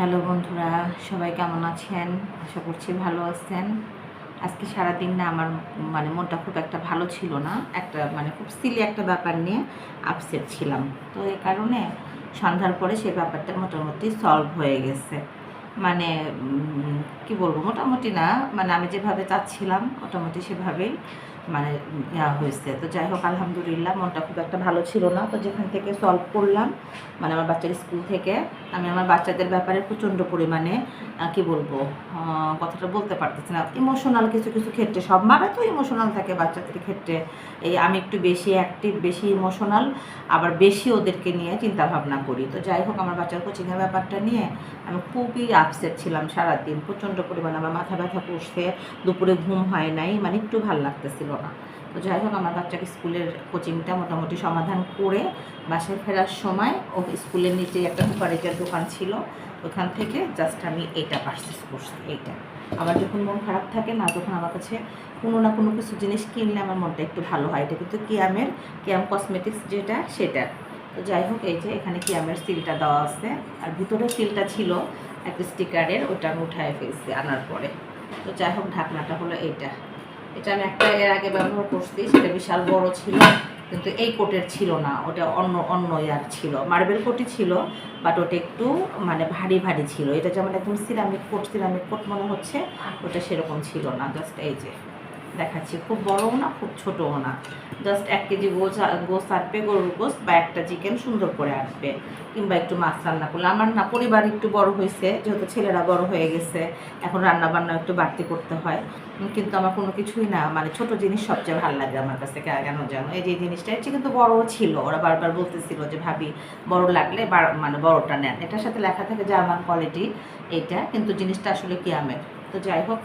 Hello বন্ধুরা, সবাই কেমন আছেন? আশা করছি ভালো আছেন। আজকে সারাদিন না আমার মানে মনটা খুব একটা ভালো ছিল না। একটা মানে খুব সিলি একটা ব্যাপার নিয়ে আপসেট ছিলাম। তো এ কারণে সন্ধ্যার পরে সেই ব্যাপারটা মোটামুটি সলভ হয়ে গেছে। মানে কি বলব? মোটামুটি না মানে আমি যেভাবে চাচ্ছিলাম, মোটামুটি সেভাবেই মানে ইয়া হয়েছে। তো যাই হোক, আলহামদুলিল্লাহ মনটা খুব একটা ভালো ছিল না। তো যেখান থেকে সলভ করলাম মানে আমার বাচ্চার স্কুল থেকে, আমি আমার বাচ্চাদের ব্যাপারে প্রচণ্ড পরিমাণে কি বলব কথাটা বলতে পারতেছি না। ইমোশনাল কিছু কিছু ক্ষেত্রে সব মারা তো ইমোশনাল থাকে বাচ্চাদের ক্ষেত্রে। এই আমি একটু বেশি অ্যাক্টিভ বেশি ইমোশনাল আবার বেশি ওদেরকে নিয়ে চিন্তা ভাবনা করি। তো যাই হোক, আমার বাচ্চার কোচিংয়ের ব্যাপারটা নিয়ে আমি খুবই আপসেট ছিলাম সারাদিন। প্রচণ্ড পরিমাণে আমার মাথা ব্যথা করছে, দুপুরে ঘুম হয় নাই মানে একটু ভালো লাগতেছিল। না। তো যাই হোক, আমার বাচ্চাকে স্কুলের কোচিংটা মোটামুটি সমাধান করে বাসায় ফেরার সময় ও স্কুলের নিচে একটা কুপারেজের দোকান ছিল, ওখান থেকে জাস্ট আমি এটা পারচেস করছি, এইটা। আমার যখন মন খারাপ থাকে না, তখন আমার কাছে কোনো না কোনো কিছু জিনিস কিনলে আমার মনটা একটু ভালো হয়। এটা কিন্তু কিয়ামের, কিয়াম কসমেটিক্স যেটা, সেটা। তো যাই হোক, এই যে এখানে কিয়ামের সিলটা দেওয়া আছে, আর ভিতরে সিলটা ছিল একটা স্টিকারের ওটা আমি উঠায় ফেলছি আনার পরে। তো যাই হোক, ঢাকনাটা হলো এইটা। এটা আমি একটা এর আগে ব্যবহার করছি, সেটা বিশাল বড় ছিল, কিন্তু এই কোটের ছিল না, ওটা অন্য অন্য ইয়ার ছিল। মার্বেল কোটই ছিল বাট ওটা একটু মানে ভারী ভারী ছিল। এটা যেমন একদম সিরামিক কোট সিরামিক কোট মনে হচ্ছে, ওটা সেরকম ছিল না জাস্ট এই যে। দেখাচ্ছি। খুব বড়ও না, খুব ছোটও না। জাস্ট এক কেজি গোস গোস আসবে গরুর গোস বা একটা চিকেন সুন্দর করে আসবে কিংবা একটু মাছ রান্না করলে। আমার না পরিবার একটু বড় হয়েছে, যেহেতু ছেলেরা বড় হয়ে গেছে, এখন রান্না বান্না একটু বাড়তি করতে হয়। কিন্তু আমার কোনো কিছুই না মানে ছোট জিনিস সবচেয়ে ভালো লাগে আমার কাছে কেন জানো? এই যে জিনিসটা এটা কিন্তু বড়ও ছিল। ওরা বারবার বলতেছিল যে, ভাবি, বড় লাগলে মানে বড়টা নেন। এটার সাথে লেখা থাকে যে, আমার কোয়ালিটি এইটা। কিন্তু জিনিসটা আসলে কি আমের? তো যাই হোক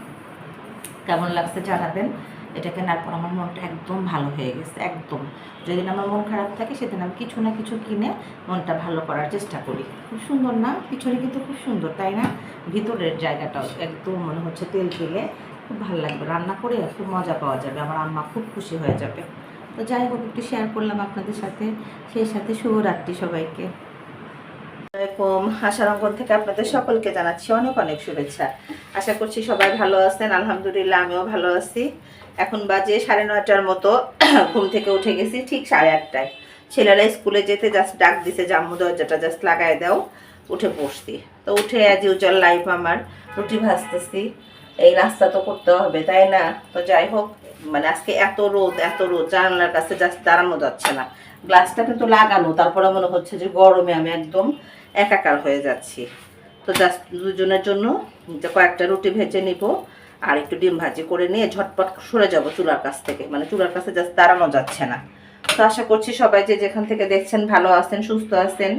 কেমন লাগছে জানাবেন। এটা কেনার পর আমার মনটা একদম ভালো হয়ে গেছে, একদম। যেদিন আমার মন খারাপ থাকে, সেদিন আমি কিছু না কিছু কিনে মনটা ভালো করার চেষ্টা করি। খুব সুন্দর না? পিছনে কিন্তু খুব সুন্দর, তাই না? ভিতরের জায়গাটাও একদম মনে হচ্ছে তেল তেলে খুব ভালো লাগবে। রান্না করে খুব মজা পাওয়া যাবে, আমার আম্মা খুব খুশি হয়ে যাবে। তো যাই হোক, একটু শেয়ার করলাম আপনাদের সাথে। সেই সাথে শুভরাত্রি সবাইকে। আসসালামাইকুম আশারঙ্গন থেকে আপনাদের সকলকে জানাচ্ছি অনেক অনেক শুভেচ্ছা। আশা করছি সবাই ভালো আছেন, আলহামদুলিল্লাহ আমিও ভালো আছি। এখন বাজে সাড়ে নয়টার মতো, ঘুম থেকে উঠে গেছি ঠিক সাড়ে আটটায়। ছেলেরা স্কুলে যেতে জাস্ট ডাক দিছে, জাম্মু দরজাটা জাস্ট লাগাই দাও, উঠে বসছি তো উঠে অ্যাজ ইউজুয়াল লাইফ আমার, রুটি ভাজতেছি। এই নাস্তা তো করতে হবে, তাই না? তো যাই হোক মানে আজকে এত রোদ এত রোদ, জানালার কাছে জাস্ট দাঁড়ানো যাচ্ছে না। গ্লাসটা কিন্তু লাগানো, তারপরে মনে হচ্ছে যে গরমে আমি একদম একাকার হয়ে যাচ্ছি। তো জাস্ট দুজনের জন্য কয়েকটা রুটি ভেজে নিব আর একটু ডিম ভাজি করে নিয়ে ঝটপট সরে যাব চুলার কাছ থেকে। মানে চুলার কাছে জাস্ট দাঁড়ানো যাচ্ছে না। তো আশা করছি সবাই যে যেখান থেকে দেখছেন ভালো আছেন, সুস্থ আছেন,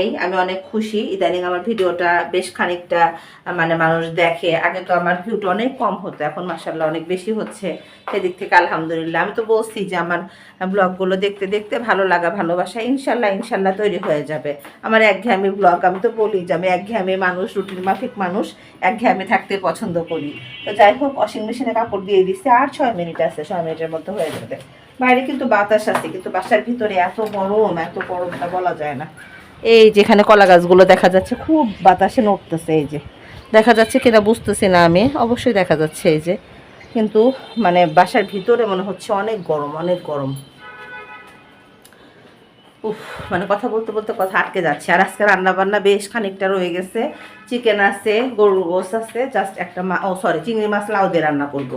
এই আমি অনেক খুশি। ইদানিং আমার ভিডিওটা বেশ খানিকটা মানে মানুষ দেখে। আগে তো আমার ভিউটা অনেক কম হতো, এখন মাসাল্লাহ অনেক বেশি হচ্ছে। সেদিক থেকে আলহামদুলিল্লাহ। আমি তো বলছি যে আমার ব্লগগুলো দেখতে দেখতে ভালো লাগা, ভালোবাসা ইনশাল্লাহ ইনশাল্লাহ তৈরি হয়ে যাবে। আমার একঘেয়েমি ব্লগ, আমি তো বলি যে আমি একঘেয়েমি মানুষ, রুটিন মাফিক মানুষ, একঘেয়েমি থাকতে পছন্দ করি। তো যাই হোক, ওয়াশিং মেশিনে কাপড় দিয়ে দিচ্ছে আর ছয় মিনিট আছে, ছয় মিনিটের মধ্যে হয়ে যাবে। বাইরে কিন্তু বাতাস আছে, কিন্তু বাসার ভিতরে এত গরম, এত গরমটা বলা যায় না। এই যেখানে কলা গাছগুলো দেখা যাচ্ছে, খুব বাতাসে নড়তেছে এই যে। দেখা যাচ্ছে কিনা বুঝতেছি না আমি, অবশ্যই দেখা যাচ্ছে এই যে। কিন্তু মানে বাসার ভিতরে মনে হচ্ছে অনেক গরম অনেক গরম। উফ মানে কথা বলতে বলতে কথা আটকে যাচ্ছে। আর আজকে রান্না বান্না বেশ খানিকটা রয়ে গেছে। চিকেন আছে, গরুর গোস আছে জাস্ট একটা মা ও সরি চিংড়ি মাছ লাউ দিয়ে রান্না করব।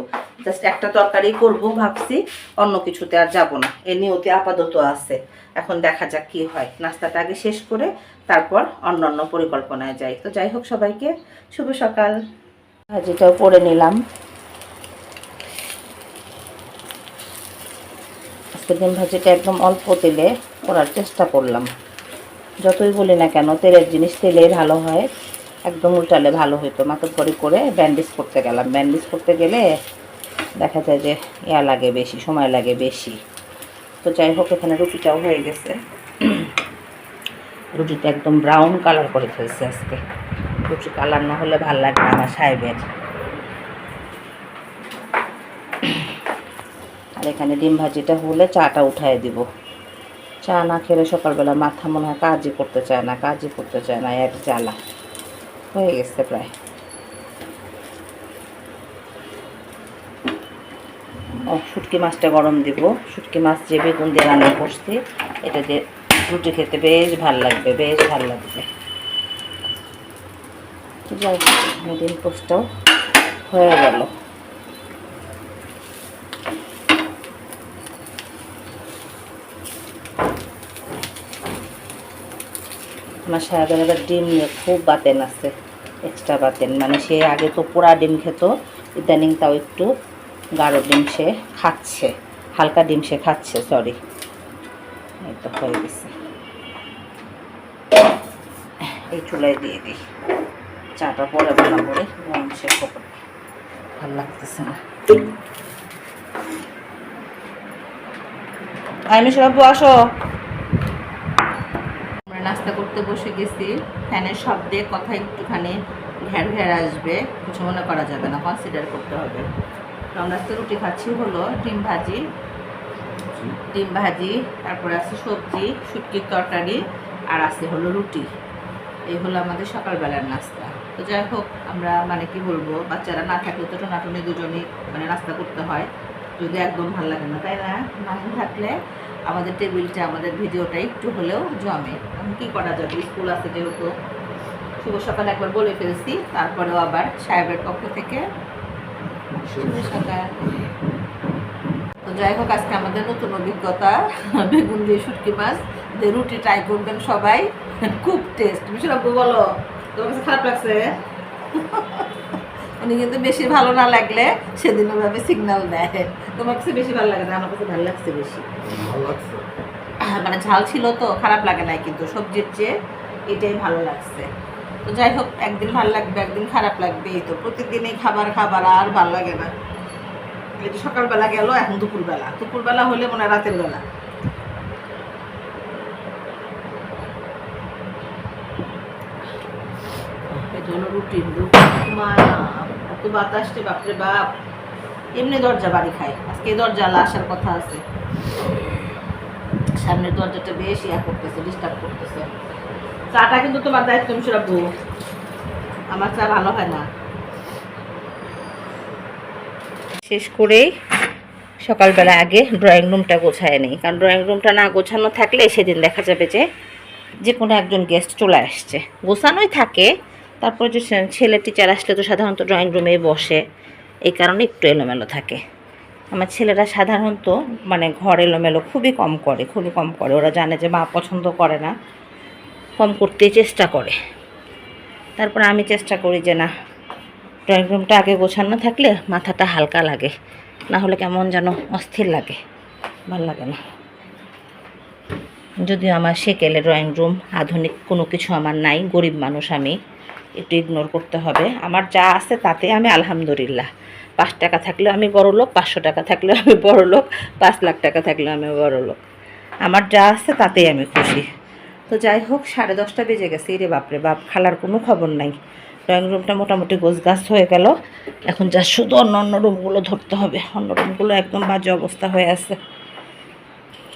জাস্ট একটা তরকারি করব ভাবছি, অন্য কিছুতে আর যাব না। এ নিয়তে আপাতত আছে। এখন দেখা যাক কি হয়। নাস্তাটা আগে শেষ করে তারপর অন্য অন্য পরিকল্পনায় যাই। তো যাই হোক সবাইকে, শুভ সকাল। ভাজিটাও করে নিলাম। ডিম ভাজিটা একদম অল্প তেলে করার চেষ্টা করলাম। যতই বলি না কেন, তেলের জিনিস তেলে ভালো হয়। একদম উল্টালে ভালো হতো মাথা করে করে ব্যান্ডেজ করতে গেলাম। ব্যান্ডেজ করতে গেলে দেখা যায় যে ইয়া লাগে বেশি, সময় লাগে বেশি। তো যাই হোক, এখানে রুটিটাও হয়ে গেছে। রুটিটা একদম ব্রাউন কালার করে ফেলছে আজকে। রুটি কালার না হলে ভালো লাগে আমার সাহেবের। আর এখানে ডিম ভাজিটা হলে চাটা উঠায় দিব। চা না খেলে সকালবেলা মাথা মনে হয় কাজই করতে চায় না, কাজই করতে চায় না, এক জ্বালা। হয়ে গেছে প্রায়। ও, শুটকি মাছটা গরম দিব। শুটকি মাছ যে বেগুন দিয়ে রান্না করছি, এটা দিয়ে রুটি খেতে বেশ ভালো লাগবে, বেশ ভালো লাগবে। যাই মিডিল পোস্টটাও হয়ে গেল। আমার সাহেবের এবার ডিম নিয়ে খুব বাতেন আছে এক্সট্রা বাতেন। মানে সে আগে তো পোড়া ডিম খেত, ইদানিং তাও একটু গাঢ় ডিম সে খাচ্ছে, হালকা ডিম সে খাচ্ছে সরি এই তো হয়ে গেছে। এই চুলায় দিয়ে দিই। চাটা পরে বানাবো রে গরম হবে ভালো লাগতেছে না। আমি সব আসো। করতে বসে গেছি। ফ্যানের শব্দে কথা একটুখানি ঘ্যার ঘ্যার আসবে, কিছু মনে করা যাবে না কনসিডার করতে হবে। তো আমরা আজকে রুটি খাচ্ছি, হলো ডিম ভাজি। ডিম ভাজি, তারপরে আছে সবজি, শুটকির তরকারি, আর আছে হলো রুটি। এই হলো আমাদের সকালবেলার নাস্তা। তো যাই হোক, আমরা মানে কি বলব, বাচ্চারা না থাকলে তো টোনাটুনি দুজনই মানে নাস্তা করতে হয়। যদি একদম ভালো লাগে না, তাই না? মাহিন থাকলে আমাদের টেবিলটা, আমাদের ভিডিওটা একটু হলেও জমে। এখন কী করা যাবে? স্কুল আছে যেহেতু। শুভ সকাল একবার বলে ফেলছি। তারপরেও আবার সাহেবের পক্ষ থেকে শুভ সকাল। তো যাই হোক, আজকে আমাদের নতুন অভিজ্ঞতা, বেগুন দিয়ে শুটকি মাছ দিয়ে রুটি ট্রাই করবেন সবাই। খুব টেস্ট বিশ্বরাব্বু বলো? তোমার কাছে খারাপ লাগছে? উনি কিন্তু বেশি ভালো না লাগলে সেদিন ওভাবে সিগন্যাল দেয়। তোমার কাছে বেশি ভালো লাগে না? আমার কাছে ভালো লাগছে বেশি। মানে ঝাল ছিল তো খারাপ লাগে নাই কিন্তু সবজির চেয়ে এটাই ভালো লাগছে। তো যাই হোক একদিন ভালো লাগবে একদিন খারাপ লাগবে এই তো প্রতিদিনই খাবার খাবার আর ভালো লাগে না। এই যে সকালবেলা গেল এখন দুপুরবেলা। দুপুরবেলা হলে মনে হয় রাতের বেলা। এই জন্য রুটি রুটি বাতাসটে বাপরে বাপ। এমনি দরজা বাড়ি খায়। আজকে দরজা আসার কথা আছে। সামনের দরজাটা বেশ ইয়া করতেছে ডিস্টার্ব করতেছে। চাটা কিন্তু তোমার দায়িত্ব আমি আমার চা ভালো হয় না। শেষ করেই সকালবেলা আগে ড্রয়িং রুমটা গোছায় নেই। কারণ ড্রয়িং রুমটা না গোছানো থাকলে সেদিন দেখা যাবে যে যে কোনো একজন গেস্ট চলে আসছে। গোছানোই থাকে তারপর যে ছেলে টিচার আসলে তো সাধারণত ড্রয়িং রুমেই বসে। এই কারণে একটু এলোমেলো থাকে। আমার ছেলেরা সাধারণত মানে ঘর এলোমেলো খুবই কম করে, খুবই কম করে। ওরা জানে যে মা পছন্দ করে না। কম করতেই চেষ্টা করে। তারপর আমি চেষ্টা করি যে, না ড্রয়িং রুমটা আগে গোছানো থাকলে মাথাটা হালকা লাগে। না হলে কেমন যেন অস্থির লাগে। ভালো লাগে না। যদিও আমার সেকেলে ড্রয়িং রুম আধুনিক কোনো কিছু আমার নাই, গরিব মানুষ আমি। একটু ইগনোর করতে হবে। আমার যা আছে তাতে আমি আলহামদুলিল্লাহ। পাঁচ টাকা থাকলেও আমি বড় লোক, পাঁচশো টাকা থাকলেও আমি বড় লোক, পাঁচ লাখ টাকা থাকলেও আমি বড় লোক। আমার যা আছে তাতেই আমি খুশি। তো যাই হোক, সাড়ে দশটা বেজে গেছে। রে বাপরে বাপ, খালার কোনো খবর নাই। ড্রয়িং রুমটা মোটামুটি গোছ গাছ হয়ে গেল। এখন যা শুধু অন্য অন্য রুমগুলো ধরতে হবে। অন্য রুমগুলো একদম বাজে অবস্থা হয়ে আছে।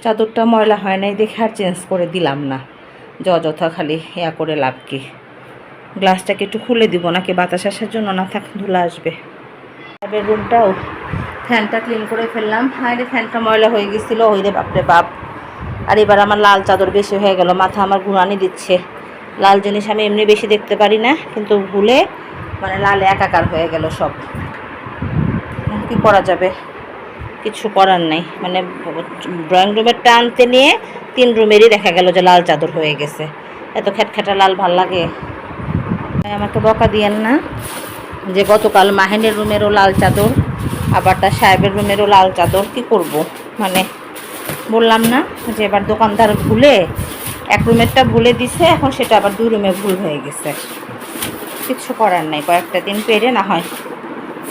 চাদরটা ময়লা হয় নাই দেখে আর চেঞ্জ করে দিলাম না। যথা খালি ইয়া করে লাভ কি। গ্লাসটাকে একটু খুলে দিব, নাকি বাতাস আসার জন্য? না, থাক, ধুলা আসবে। রুমটাও ফ্যানটা ক্লিন করে ফেললাম। হায় ফ্যানটা ময়লা হয়ে গেছিল। ওই রে, বাপরে বাপ। আর এবার আমার লাল চাদর বেশি হয়ে গেল। মাথা আমার ঘুরানি দিচ্ছে। লাল জিনিস আমি এমনি বেশি দেখতে পারি না, কিন্তু ভুলে মানে লাল একাকার হয়ে গেল সব। কি করা যাবে? কিছু করার নেই। মানে ড্রয়িং রুমের টানতে নিয়ে তিন রুমেরই দেখা গেল যে লাল চাদর হয়ে গেছে। এত খ্যাটখ্যাটা লাল ভালো লাগে। আমাকে বকা দিয়েন না যে গতকাল মাহিনের রুমেরও লাল চাদর, আবার তার সাহেবের রুমেরও লাল চাদর, কি করব? মানে বললাম না যে এবার দোকানদার ভুলে, এক রুমেরটা ভুলে দিছে, এখন সেটা আবার দুই রুমে ভুল হয়ে গেছে। কিছু করার নাই, কয়েকটা দিন পেরে না হয়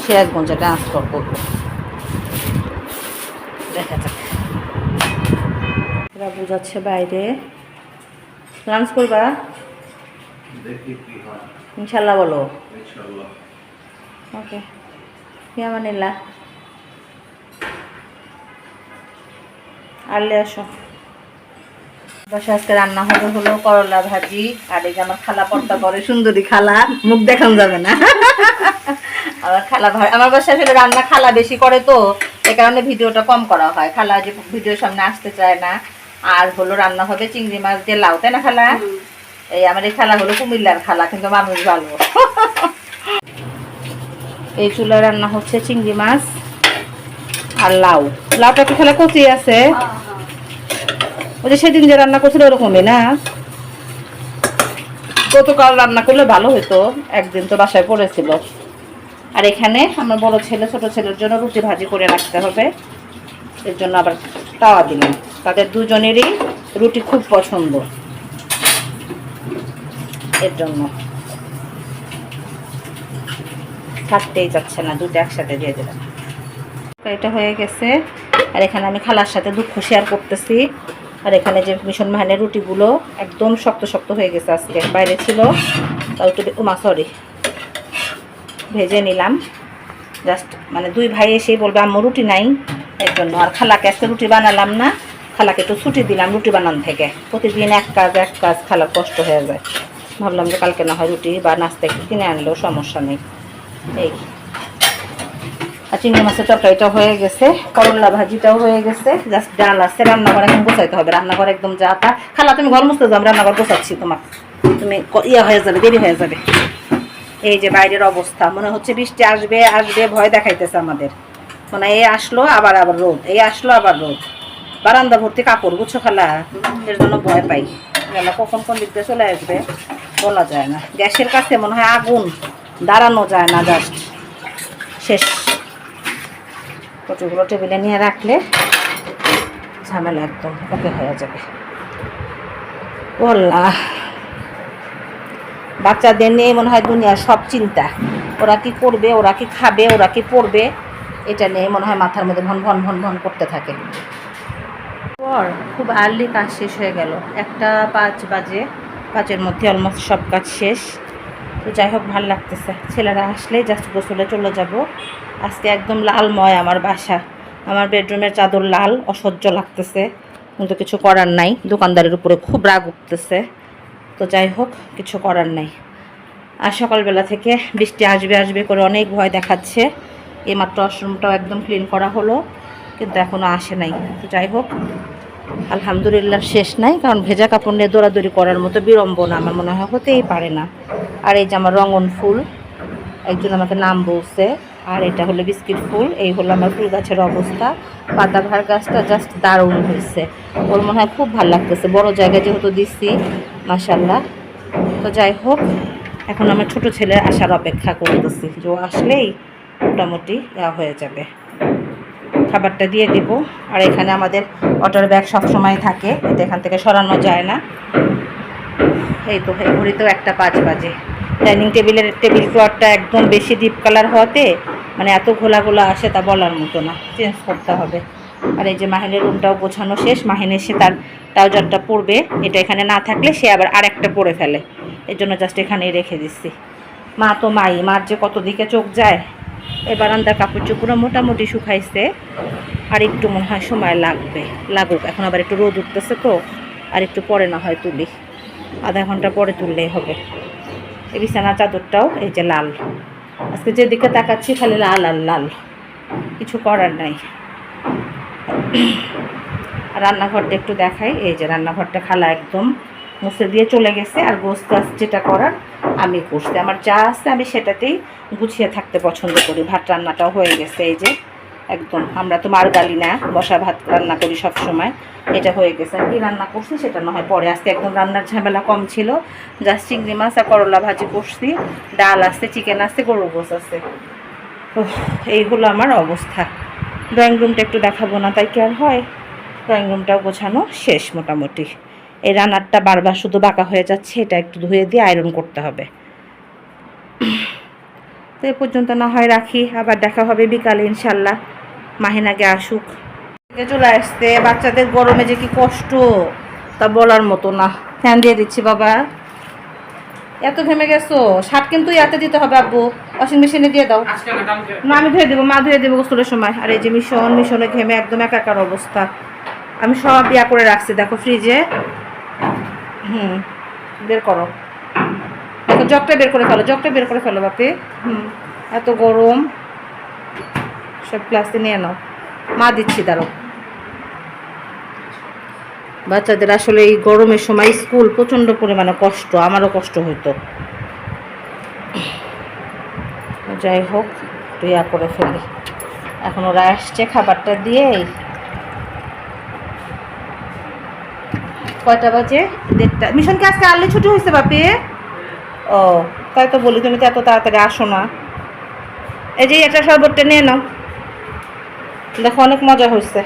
সিরাজগঞ্জে ট্রান্সফার করব। দেখা যাক। এরা বোঝাচ্ছে বাইরে। লাঞ্চ করবা? দেখি কি হয়। ইনশাল্লাহ বলো। ওকে। ইয়ামানিল্লা আনলে আসো। বাসা আজকে রান্না হবে হলো করলা ভাজি আর এই যে আমার খালা পর্দা করে সুন্দরী খালা মুখ দেখানো যাবে না। আমার খালা ভাই আমার বাসায় আসলে রান্না খালা বেশি করে তো এই কারণে ভিডিওটা কম করা হয়। খালা যে ভিডিওর সামনে আসতে চায় না আর হলো রান্না হবে চিংড়ি মাছ দিয়ে লাউ তাই না খালা? এই আমার এই খালা হলো কুমিল্লার খালা কিন্তু মানুষ ভালো। এই চুলায় রান্না হচ্ছে চিংড়ি মাছ আর লাউ। লাউটা একটু খেলা কচি আছে। ওই যে সেদিন যে রান্না করছিল ওরকমই না? গতকাল রান্না করলে ভালো হতো একদিন তো বাসায় পড়েছিল। আর এখানে আমার বড় ছেলে ছোট ছেলের জন্য রুটি ভাজি করে রাখতে হবে। এর জন্য আবার তাওয়া দিলাম। তাদের দুজনেরই রুটি খুব পছন্দ। এর জন্য। থাকতেই যাচ্ছে না, দুটো একসাথে দিয়ে দিলাম এটা হয়ে গেছে। আর এখানে আমি খালার সাথে দুঃখ শেয়ার করতেছি। আর এখানে যে মিশন মাহানের রুটিগুলো একদম শক্ত শক্ত হয়ে গেছে আজকে। বাইরে ছিল, তাও একটু উমা সরি ভেজে নিলাম। জাস্ট মানে দুই ভাই এসেই বলবে, আম্মু, রুটি নাই। এর জন্য। আর খালাকে আজকে রুটি বানালাম না। খালাকে একটু ছুটি দিলাম রুটি বানান থেকে। প্রতিদিন এক কাজ এক কাজ খালার কষ্ট হয়ে যায়। ভাবলাম যে কালকে না হয় রুটি বা নাস্তা একটু কিনে আনলেও সমস্যা নেই। এই। আর চিংড়ি মাছের তরকারিটাও হয়ে গেছে, করলা ভাজিটাও হয়ে গেছে জাস্ট ডাল আছে, রান্নাঘর এখন গোছাইতে হবে, রান্নাঘর একদম যা তা। খালা, তুমি ঘর মুছতে যাও রান্নাঘর গোছাচ্ছি তোমার। তুমি ইয়ে হয়ে যাবে, দেরি হয়ে যাবে। এই যে বাইরের অবস্থা, মনে হচ্ছে বৃষ্টি আসবে আসবে, ভয় দেখাইতেছে আমাদের। মানে এই আসলো, আবার আবার রোদ এই আসলো, আবার রোদ। বারান্দা ভর্তি কাপড়, বুঝছ খালা? এর জন্য ভয় পাই। যেন কখন কোন দিক দিয়ে চলে আসবে, বলা যায় না। গ্যাসের কাছে মনে হয় আগুন দাঁড়ানো যায় না জাস্ট শেষ। কচুগুলো টেবিলে নিয়ে রাখলে ঝামেলা একদম ওকে হয়ে যাবে। বললা বাচ্চাদের নিয়ে মনে হয় দুনিয়ার সব চিন্তা। ওরা কি করবে, ওরা কি খাবে, ওরা কি পড়বে, এটা নিয়ে মনে হয় মাথার মধ্যে ভন ভন ভন ভন করতে থাকে। পর খুব আর্লি কাজ শেষ হয়ে গেল। একটা পাঁচ বাজে, পাঁচের মধ্যে অলমোস্ট সব কাজ শেষ। তো যাই হোক, ভালো লাগতেছে। ছেলেরা আসলে জাস্ট গোসলে চলে যাব। আজকে একদম লালময় আমার বাসা। আমার বেডরুমের চাদর লাল, অসহ্য লাগতেছে। কিন্তু কিছু করার নাই। দোকানদারের উপরে খুব রাগ উঠতেছে। তো যাই হোক, কিছু করার নাই। আর সকালবেলা থেকে বৃষ্টি আসবে আসবে করে অনেক ভয় দেখাচ্ছে। এইমাত্র ওয়াশরুমটাও একদম ক্লিন করা হলো। কিন্তু এখনও আসে নাই। তো যাই হোক, আলহামদুলিল্লাহ শেষ নাই, কারণ ভেজা কাপড় নিয়ে দৌড়াদৌড়ি করার মতো বিড়ম্বনা আমার মনে হয় হতেই পারে না। আর এই যে আমার রঙন ফুল, একজন আমাকে নাম বলছে, আর এটা হলো বিস্কিট ফুল, এই হলো আমার ফুল গাছের অবস্থা। পাতাভার গাছটা জাস্ট দারুণ হয়েছে। ওর মনে হয় খুব ভালো লাগতেছে, বড় জায়গায় যেহেতু দিচ্ছি মাসাল্লাহ তো যাই হোক, এখন আমার ছোট ছেলে আসার অপেক্ষা করতেছি, যে আসলেই মোটামুটি হয়ে যাবে। খাবারটা দিয়ে দিব। আর এখানে আমাদের অটোর ব্যাগ সবসময় থাকে এটা এখান থেকে সরানো যায় না। এই তো, এই ঘড়িতেও একটা পাঁচ বাজে। ডাইনিং টেবিলের, টেবিল ক্লথটা একদম বেশি ডিপ কালার হওয়াতে মানে এত ঘোলা ঘোলা আসে তা বলার মতো না। চেঞ্জ করতে হবে। আর এই যে মাহিনের রুমটাও গোছানো শেষ, মাহিন এসে তার ট্রাউজারটা পরবে। এটা এখানে না থাকলে সে আবার আরেকটা পরে ফেলে। এর জন্য জাস্ট এখানেই রেখে দিচ্ছি। মা তো মাই, মার যে কত দিকে চোখ যায় এই বারান্দার কাপড় চোপড়ও মোটামুটি শুকাইছে, আর একটু মনে হয় সময় লাগবে, লাগুক। এখন আবার একটু রোদ উঠতেছে তো, আর একটু পরে না হয় তুলি। আধা ঘণ্টা পরে তুললেই হবে। এই বিছানা চাদরটাও এই যে লাল। আজকে যেদিকে তাকাচ্ছি খালি লাল আর লাল। কিছু করার নাই। রান্নাঘরটা একটু দেখাই। এই যে রান্নাঘরটা খালা একদম। মুছে দিয়ে চলে গেছে আর গোস গাছ যেটা করার আমি করছি আমার যা আছে আমি সেটাতেই গুছিয়ে থাকতে পছন্দ করি। ভাত রান্নাটাও হয়ে গেছে এই যে একদম। আমরা তো মার গালি না বসা ভাত রান্না করি সব সময় এটা হয়ে গেছে। আর কি রান্না করছি সেটা না হয় পরে। আজকে একদম রান্নার ঝামেলা কম ছিল। জাস্ট চিংড়ি মাছ আর করলা ভাজি করছি। ডাল আছে চিকেন আছে গরুর গোস আছে। উফ, এই হলো আমার অবস্থা। ড্রয়িং রুমটা একটু দেখাবো না তাই কি আর হয়? ড্রয়িং রুমটাও গোছানো শেষ মোটামুটি। এই রান্নারটা বারবার শুধু বাঁকা হয়ে যাচ্ছে এটা একটু ধুয়ে দিয়ে আয়রন করতে হবে। তো এ পর্যন্ত না হয় রাখি আবার দেখা হবে বিকালে ইনশাল্লাহ। মাহিনাকে আসুক। চলে আসতে বাচ্চাদের গরমে যে কি কষ্ট তা বলার মতো না। ফ্যান দিয়ে দিচ্ছি বাবা। এত ঘেমে গেছো? শার্ট কিন্তু ইয়াতে দিতে হবে আব্বু। ওয়াশিং মেশিনে দিয়ে দাও। না আমি ধুয়ে দেবো। মা ধুয়ে দেবো গোসলের সময়। আর এই যে মিশন মিশনে ঘেমে একদম একাকার অবস্থা। আমি সব ইয়া করে রাখছি দেখো ফ্রিজে হুম, বের করো। দেখো জগটা বের করে ফেলো, জগটা বের করে ফেলো বাপে। হুম, এত গরম। সব ক্লাসে নিয়ে নাও। মা দিচ্ছি দাঁড়ো বাচ্চাদের আসলে এই গরমের সময় স্কুল প্রচণ্ড পরিমাণে কষ্ট, আমারও কষ্ট হইতো। যাই হোক, একটু ইয়া করে ফেলি। এখন ওরা আসছে খাবারটা দিয়েই। কয়টা বাজে? দেড়টা। মিশনকে আজকে আর্লি ছুটি হয়েছে বাপি? ও, তাই তো বলি, তুমি তো এত তাড়াতাড়ি আসো না। এই যে একটা শরবতটা নিয়ে নাও। দেখো, অনেক মজা হয়েছে।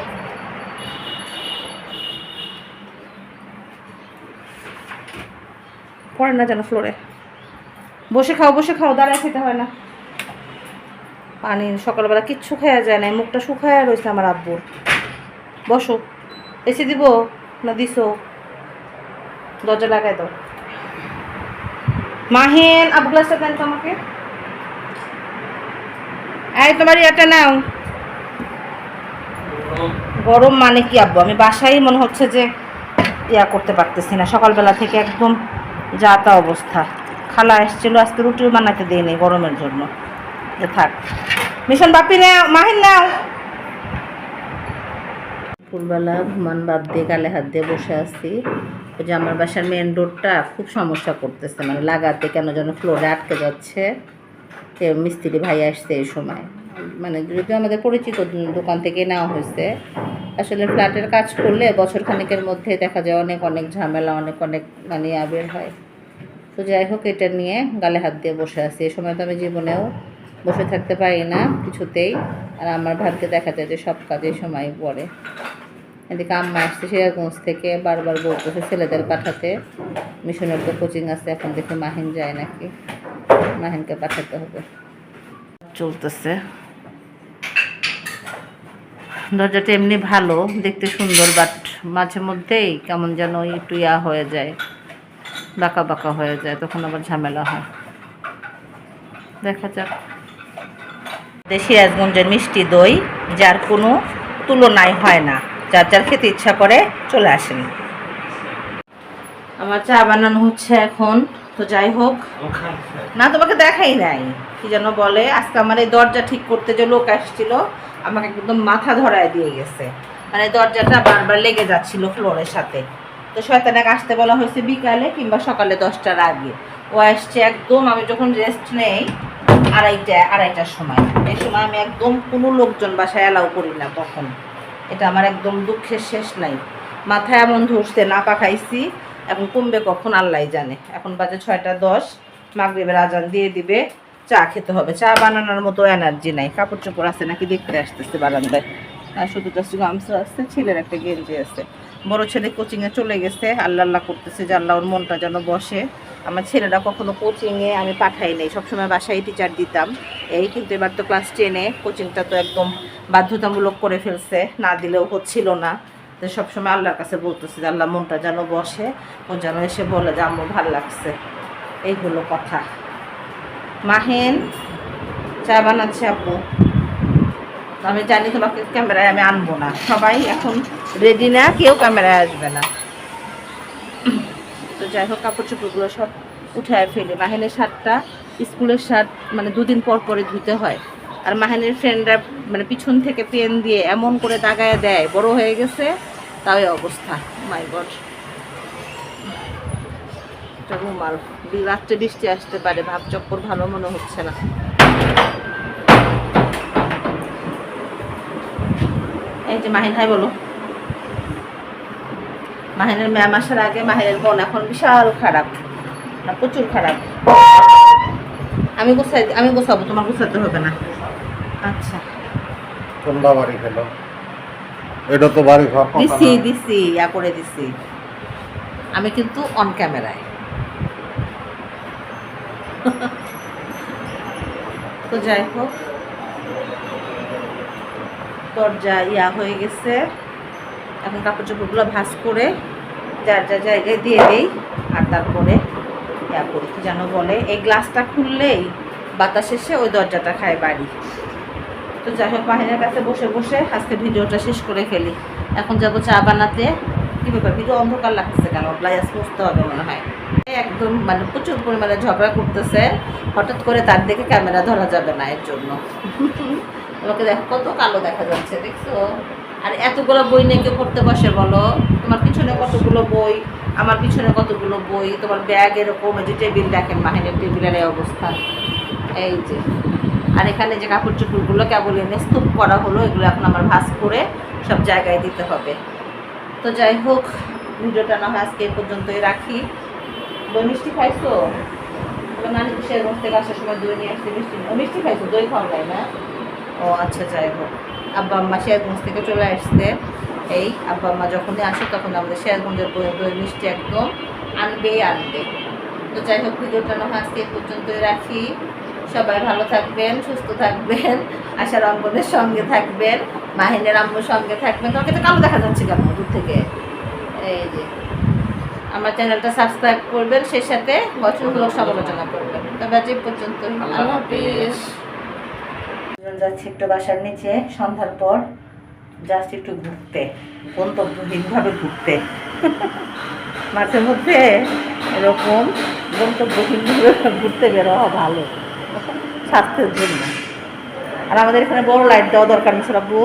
পড়ে না যেন ফ্লোরে। বসে খাও বসে খাও, দাঁড়ায় খেতে হয় না। পানি সকালবেলা কিচ্ছু খাওয়া যায় না মুখটা শুকায় রয়েছে আমার আব্বুর। বসো। এসে দিব না দিছো? দরজা লাগাই দাও। মাহিন, আবু গ্লাসটা দেন তো আমাকে। এই তোমার ইয়াটা নাও। গরম মানে কি আব্বু? আমি বাসায় মনে হচ্ছে যে ইয়া করতে পারতেছি না। সকালবেলা থেকে একদম যা তা অবস্থা। খালা এসেছিল, আজকে রুটিও বানাতে দিইনি গরমের জন্য। থাক। মিশন বাপি নাও, মাহিন নাও। ফুলবেলা ঘুমান, বাদ দিয়ে গালে হাত দিয়ে বসে আছি। ওই যে আমার বাসার মেন ডোরটা খুব সমস্যা করতেছে মানে লাগাতে কেন যেন ফ্লোরে আটকে যাচ্ছে। কে মিস্ত্রি ভাই আসছে এই সময়। মানে যদি আমাদের পরিচিত দোকান থেকে নেওয়া হয়েছে, আসলে ফ্ল্যাটের কাজ করলে বছর খানেকের মধ্যে দেখা যায় অনেক অনেক ঝামেলা, অনেক অনেক মানে আবের হয়। তো যাই হোক, এটা নিয়ে গালে হাত দিয়ে বসে আছি। এই সময় তো আমি জীবনেও বসে থাকতে পারি না কিছুতেই। আর আমার ভাগ্যে দেখা যায় যে সব কাজে সময় পড়ে। এদিকে আম্মা আসছে সিরাজগঞ্জ থেকে, বারবার বলতেছে ছেলেদের পাঠাতে। মিশনের তো কোচিং আছে, এখন দেখে মাহিন যায় নাকি। মাহিনকে পাঠাতে হবে। চলতেছে। দরজাটা এমনি ভালো, দেখতে সুন্দর বাট মাঝে মধ্যেই কেমন যেন একটু ইয়া হয়ে যায়, বাঁকা বাঁকা হয়ে যায়, তখন আবার ঝামেলা হয়। দেখা যাক। সিরাজগঞ্জের মিষ্টি দই, যার কোনো তুলনায় হয় না। যার যার খেতে ইচ্ছা করে চলে আসেন। আমার চা বানানো হচ্ছে এখন, তো যাই হোক। না, তোমাকে দেখাই নাই। কি যেন বলে, আজকে আমার এই দরজা ঠিক করতে যে লোক আসছিল, আমাকে একদম মাথা ধরায় দিয়ে গেছে। মানে দরজাটা বারবার লেগে যাচ্ছিল ফ্লোরের সাথে। তো শয়তানাকে আসতে বলা হয়েছে বিকালে কিংবা সকালে দশটার আগে। ও আসছে একদম, আমি যখন রেস্ট নেই, আড়াইটা, আড়াইটার সময়। এই সময় আমি একদম কোনো লোকজন বাসায় অ্যালাউ করি না তখন। এটা আমার একদম দুঃখের শেষ নাই। মাথায় এমন ধরছে না পাখাইছি এখন কমবে কখন আল্লাহ জানে। এখন বাজে ছয়টা দশ, মাগরীবের আজান দিয়ে দিবে, চা খেতে হবে। চা বানানোর মতো এনার্জি নাই। কাপড় চোপড় আছে নাকি দেখতে আসতেছে বারান্দায়। আর শুধু জাস্ট গামছা আসছে ছেলের একটা গেঞ্জি আছে। বড় ছেলে কোচিংয়ে চলে গেছে, আল্লাহ আল্লাহ করতেছে যে আল্লাহ ওর মনটা যেন বসে। আমার ছেলেরা কখনো কোচিংয়ে আমি পাঠাই নাই। সবসময় বাসায় টিচার দিতাম। এই কিন্তু এবার তো ক্লাস টেনে কোচিংটা তো একদম বাধ্যতামূলক করে ফেলছে। না দিলেও হচ্ছিল না। তো সবসময় আল্লাহর কাছে বলতেছে যে, আল্লাহ, মনটা যেন বসে। ও যেন এসে বলে যে, আম্মু, ভালো লাগছে। এই হলো কথা। মাহেন, চা বানাচ্ছে আপু। আমি জানি তোমাকে ক্যামেরায় আমি আনব না। সবাই এখন রেডি না, কেউ ক্যামেরায় আসবে না। তো যাই হোক, কাপড় চোপড়গুলো সব উঠায় ফেলে। মাহিনের শার্টটা স্কুলের শার্ট মানে দুদিন পর পরে ধুতে হয়। আর মাহিনের ফ্রেন্ডরা মানে পিছন থেকে পেন দিয়ে এমন করে দাগায় দেয়, বড় হয়ে গেছে, তাও অবস্থা। মাই গড রুমাল। রাত্রে বৃষ্টি আসতে পারে, ভাব চক্কর ভালো মনে হচ্ছে না। এই যে মাহিন, হাই বলো। মাহিনের ম্যাম আসার আগে মাহিনের বোন এখন বিশাল খারাপ প্রচুর খারাপ। আমি গোছাই আমি গোছাবো তোমার গোছাতে হবে না। আচ্ছা। বাড়ি খেল এটা তো বাড়ি দিছি দিছি ইয়া করে দিছি। আমি কিন্তু অন ক্যামেরায় তো যাই হোক দরজা ইয়া হয়ে গেছে। এখন কাপড় চোপড়গুলো ভাঁজ করে যার যার জায়গায় দিয়ে দিই, আর তারপরে ইয়া করি, কি যেন বলে, এই গ্লাসটা খুললেই বাতাস এসে ওই দরজাটা খায় বাড়ি। তো যাই হোক বাহিনীর কাছে বসে বসে আজকে ভিডিওটা শেষ করে ফেলি। এখন যাব চা বানাতে। কি ব্যাপার, ভিডিও অন্ধকার লাগতেছে কেন? ব্লাইস মুছতে হবে মনে হয়। একদম মানে প্রচুর পরিমাণে ঝগড়া করতেছে। হঠাৎ করে তার দিকে ক্যামেরা ধরা যাবে না এর জন্য। তোমাকে দেখো, কত কালো দেখা যাচ্ছে, দেখছ? আর এতগুলো বই নিয়ে কেউ পড়তে বসে বলো? তোমার পিছনে কতগুলো বই? আমার পিছনে কতগুলো বই? তোমার ব্যাগ এরকম যে টেবিল দেখেন মাহিনের টেবিলের এই অবস্থা। এই যে। আর এখানে যে কাপড় চোপড়গুলো কেবল এনে স্তূপ করা হলো, এগুলো এখন আমার ভাস করে সব জায়গায় দিতে হবে। তো যাই হোক, ভিডিওটা না হয় আজকে এই পর্যন্তই রাখি। দই মিষ্টি খাইছো? তোমার তো শেরগঞ্জ থেকে আসার সময় দই নিয়ে আসছে, মিষ্টি মিষ্টি খাইছো? দই খাওয়া যায় না ও আচ্ছা যাই হোক। আব্বা আম্মা শেরগঞ্জ থেকে চলে আসছে। এই আব্বা আম্মা যখনই আসে তখন আমাদের শেয়ারগঞ্জের দই দই মিষ্টি একদম আনবেই আনবে। তো যাই হোক, ভিডিওটা না আজকে পর্যন্তই রাখি। সবাই ভালো থাকবেন, সুস্থ থাকবেন আশার অঙ্গনের সঙ্গে থাকবেন, মাহিনের আম্মুর সঙ্গে থাকবেন। তোমাকে তো কালো দেখা যাচ্ছে কেন দূর থেকে? এই যে, আমার চ্যানেলটা সাবস্ক্রাইব করবেন, সেই সাথে গঠনমূলক সমালোচনা করবেন। তবে আজ এই পর্যন্ত আল্লাহ হাফিজ। দুজন যাচ্ছি একটু বাসার নিচে, সন্ধ্যার পর জাস্ট একটু ঘুরতে, গন্তব্যহীনভাবে ঘুরতে। মাঝে মধ্যে এরকম গন্তব্যহীনভাবে ঘুরতে বেরোয়া ভালো, স্বাস্থ্যের জন্য। আর আমাদের এখানে বড় লাইট দেওয়া দরকার মিশ্র আব্বু।